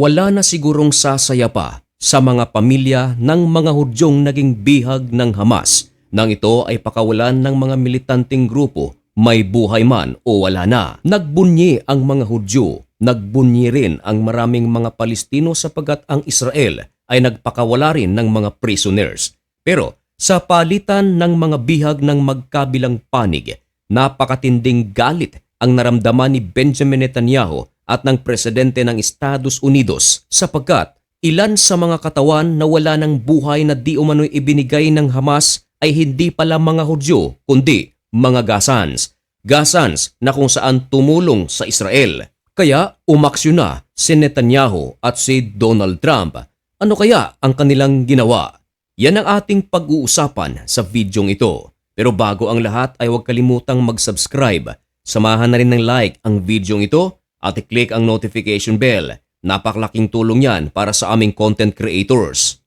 Wala na sigurong sasaya pa sa mga pamilya ng mga Hudyong naging bihag ng Hamas nang ito ay pakawalan ng mga militanteng grupo may buhay man o wala na. Nagbunyi ang mga Hudyo, nagbunyi rin ang maraming mga Palestino sapagat ang Israel ay nagpakawala rin ng mga prisoners. Pero sa palitan ng mga bihag ng magkabilang panig, napakatinding galit ang naramdaman ni Benjamin Netanyahu at ng presidente ng Estados Unidos sapagkat ilan sa mga katawan na wala ng buhay na di umano'y ibinigay ng Hamas ay hindi pala mga Hudyo kundi mga Gazans. Gazans na kung saan tumulong sa Israel. Kaya umaksyon na si Netanyahu at si Donald Trump. Ano kaya ang kanilang ginawa? Yan ang ating pag-uusapan sa videong ito. Pero bago ang lahat ay huwag kalimutang mag-subscribe. Samahan na rin ng like ang videong ito at i-click ang notification bell. Napakalaking tulong yan para sa aming content creators.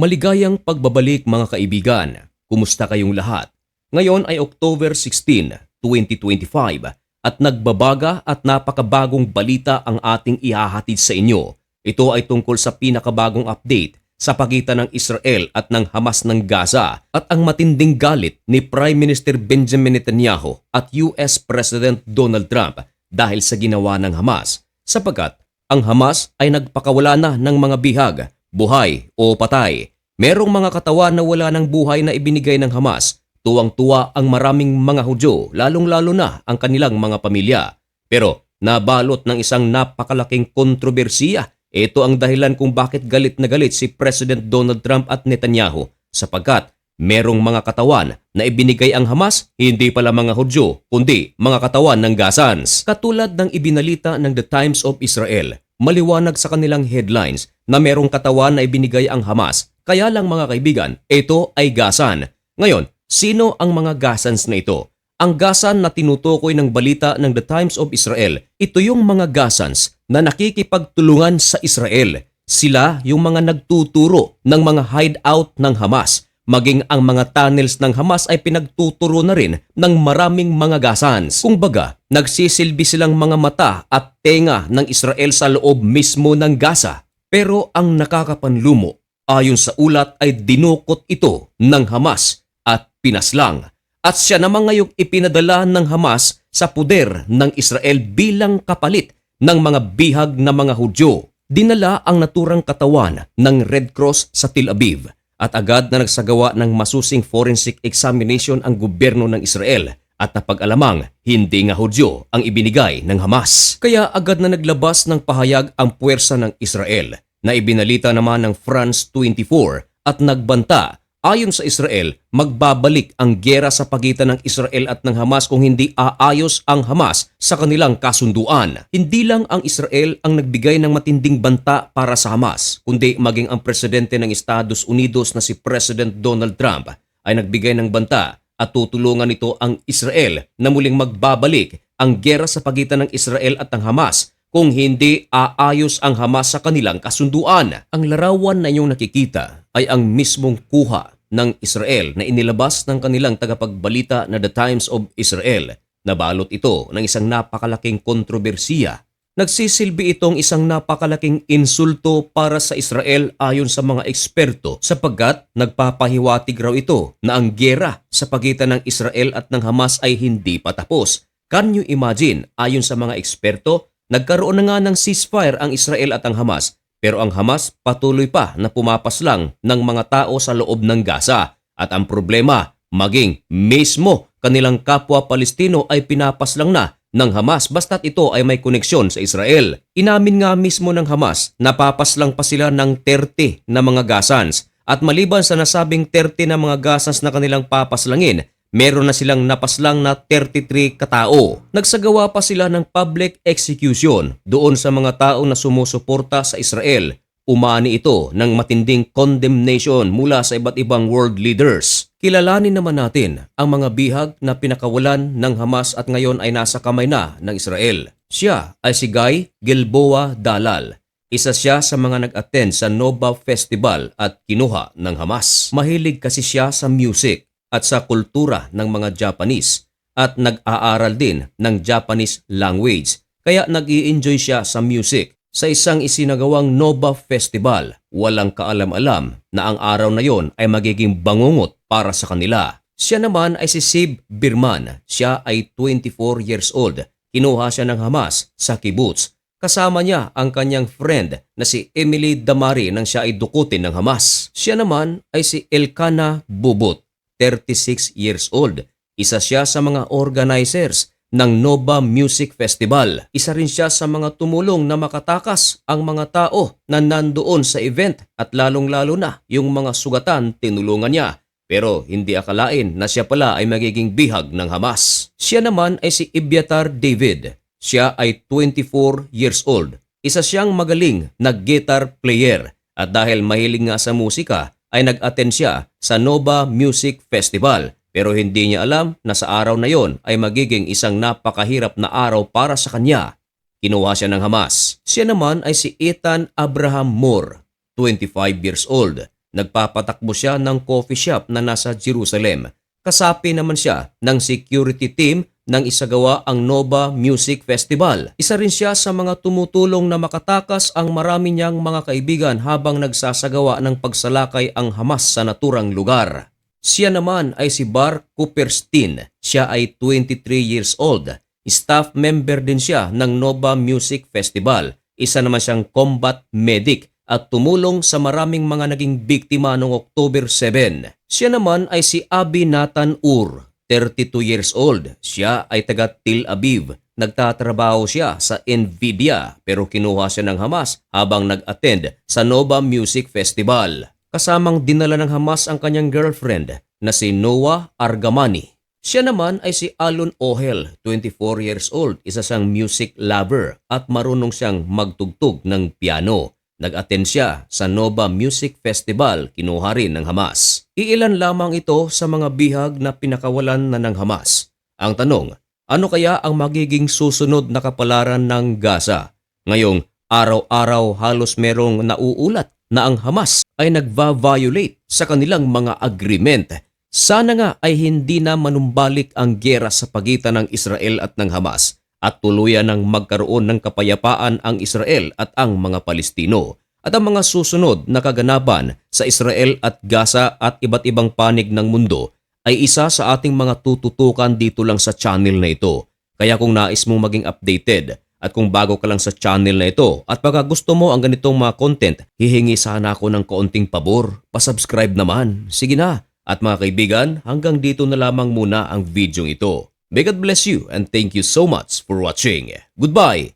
Maligayang pagbabalik mga kaibigan. Kumusta kayong lahat? Ngayon ay October 16, 2025 at nagbabaga at napakabagong balita ang ating ihahatid sa inyo. Ito ay tungkol sa pinakabagong update sa pagitan ng Israel at ng Hamas ng Gaza at ang matinding galit ni Prime Minister Benjamin Netanyahu at US President Donald Trump dahil sa ginawa ng Hamas sapagkat ang Hamas ay nagpakawala na ng mga bihag buhay o patay. Merong mga katawan na wala ng buhay na ibinigay ng Hamas. Tuwang-tuwa ang maraming mga Hudyo, lalong-lalo na ang kanilang mga pamilya. Pero nabalot ng isang napakalaking kontrobersiya. Ito ang dahilan kung bakit galit na galit si President Donald Trump at Netanyahu sapagkat merong mga katawan na ibinigay ang Hamas, hindi pala mga Hudyo, kundi mga katawan ng Gazans. Katulad ng ibinalita ng The Times of Israel, maliwanag sa kanilang headlines na merong katawan na ibinigay ang Hamas. Kaya lang mga kaibigan, ito ay Gazan. Ngayon, sino ang mga Gazans na ito? Ang Gazan na tinutukoy ng balita ng The Times of Israel, ito yung mga Gazans na nakikipagtulungan sa Israel. Sila yung mga nagtuturo ng mga hideout ng Hamas. Maging ang mga tunnels ng Hamas ay pinagtuturo na rin ng maraming mga Gazans. Kung baga, nagsisilbi silang mga mata at tenga ng Israel sa loob mismo ng Gaza. Pero ang nakakapanlumo, ayon sa ulat ay dinukot ito ng Hamas at pinaslang. At siya naman ngayong ipinadala ng Hamas sa puder ng Israel bilang kapalit ng mga bihag na mga Hudyo. Dinala ang naturang katawan ng Red Cross sa Tel Aviv at agad na nagsagawa ng masusing forensic examination ang gobyerno ng Israel at napag-alamang hindi nga Hudyo ang ibinigay ng Hamas. Kaya agad na naglabas ng pahayag ang puwersa ng Israel na ibinalita naman ng France 24 at nagbanta Ayon sa Israel, magbabalik ang gera sa pagitan ng Israel at ng Hamas kung hindi aayos ang Hamas sa kanilang kasunduan. Hindi lang ang Israel ang nagbigay ng matinding banta para sa Hamas, kundi maging ang presidente ng Estados Unidos na si President Donald Trump ay nagbigay ng banta at tutulungan nito ang Israel na muling magbabalik ang gera sa pagitan ng Israel at ng Hamas kung hindi aayos ang Hamas sa kanilang kasunduan. Ang larawan na inyong nakikita ay ang mismong kuha ng Israel na inilabas ng kanilang tagapagbalita na The Times of Israel. Nabalot ito ng isang napakalaking kontrobersiya. Nagsisilbi itong isang napakalaking insulto para sa Israel ayon sa mga eksperto sapagkat nagpapahiwatig raw ito na ang gera sa pagitan ng Israel at ng Hamas ay hindi pa tapos. Can you imagine, ayon sa mga eksperto, Nagkaroon na nga ng ceasefire ang Israel at ang Hamas pero ang Hamas patuloy pa na pumapas lang ng mga tao sa loob ng Gaza at ang problema maging mismo kanilang kapwa Palestino ay pinapas lang na ng Hamas basta't ito ay may koneksyon sa Israel. Inamin nga mismo ng Hamas na papas lang pa sila ng 30 na mga Gazans at maliban sa nasabing 30 na mga Gazans na kanilang papaslangin, meron na silang napaslang na 33 katao. Nagsagawa pa sila ng public execution doon sa mga tao na sumusuporta sa Israel. Umani ito ng matinding condemnation mula sa iba't ibang world leaders. Kilalanin naman natin ang mga bihag na pinakawalan ng Hamas at ngayon ay nasa kamay na ng Israel. Siya ay si Guy Gilboa Dalal. Isa siya sa mga nag-attend sa Nova Festival at kinuha ng Hamas. Mahilig kasi siya sa music at sa kultura ng mga Japanese at nag-aaral din ng Japanese language kaya nag enjoy siya sa music. Sa isang isinagawang Nova Festival, walang kaalam-alam na ang araw na yon ay magiging bangungot para sa kanila. Siya naman ay si Sib Birman. Siya ay 24 years old. Kinuha siya ng Hamas sa kibbutz. Kasama niya ang kanyang friend na si Emily Damari nang siya ay dukutin ng Hamas. Siya naman ay si Elkana Bubut, 36 years old. Isa siya sa mga organizers ng Nova Music Festival. Isa rin siya sa mga tumulong na makatakas ang mga tao na nandoon sa event at lalong-lalo na yung mga sugatan tinulungan niya. Pero hindi akalain na siya pala ay magiging bihag ng Hamas. Siya naman ay si Ibyatar David. Siya ay 24 years old. Isa siyang magaling na guitar player at dahil mahilig nga sa musika ay nag-attend siya sa Nova Music Festival pero hindi niya alam na sa araw na yon ay magiging isang napakahirap na araw para sa kanya. Kinuha siya ng Hamas. Siya naman ay si Ethan Abraham Moore, 25 years old. Nagpapatakbo siya ng coffee shop na nasa Jerusalem. Kasapi naman siya ng security team nang isagawa ang Nova Music Festival. Isa rin siya sa mga tumutulong na makatakas ang marami niyang mga kaibigan habang nagsasagawa ng pagsalakay ang Hamas sa naturang lugar. Siya naman ay si Bar Cooperstein. Siya ay 23 years old. Staff member din siya ng Nova Music Festival. Isa naman siyang combat medic at tumulong sa maraming mga naging biktima noong October 7. Siya naman ay si Abi Nathan Ur, 32 years old. Siya ay taga Tel Aviv. Nagtatrabaho siya sa Nvidia pero kinuha siya ng Hamas habang nag-attend sa Nova Music Festival. Kasamang dinala ng Hamas ang kanyang girlfriend na si Noah Argamani. Siya naman ay si Alon Ohel, 24 years old, isa siyang music lover at marunong siyang magtugtog ng piano. Nag-attend siya sa Nova Music Festival, kinuha rin ng Hamas. Iilan lamang ito sa mga bihag na pinakawalan na ng Hamas. Ang tanong, ano kaya ang magiging susunod na kapalaran ng Gaza? Ngayong araw-araw halos merong nauulat na ang Hamas ay nagva-violate sa kanilang mga agreement. Sana nga ay hindi na manumbalik ang gera sa pagitan ng Israel at ng Hamas at tuluyan ng magkaroon ng kapayapaan ang Israel at ang mga Palestino at ang mga susunod na kaganapan sa Israel at Gaza at iba't ibang panig ng mundo ay isa sa ating mga tututukan dito lang sa channel na ito. Kaya kung nais mong maging updated at kung bago ka lang sa channel na ito at pagka gusto mo ang ganitong mga content, hihingi sana ako ng kaunting pabor. Pasubscribe naman. Sige na. At mga kaibigan, hanggang dito na lamang muna ang video ito. May God bless you and thank you so much for watching. Goodbye!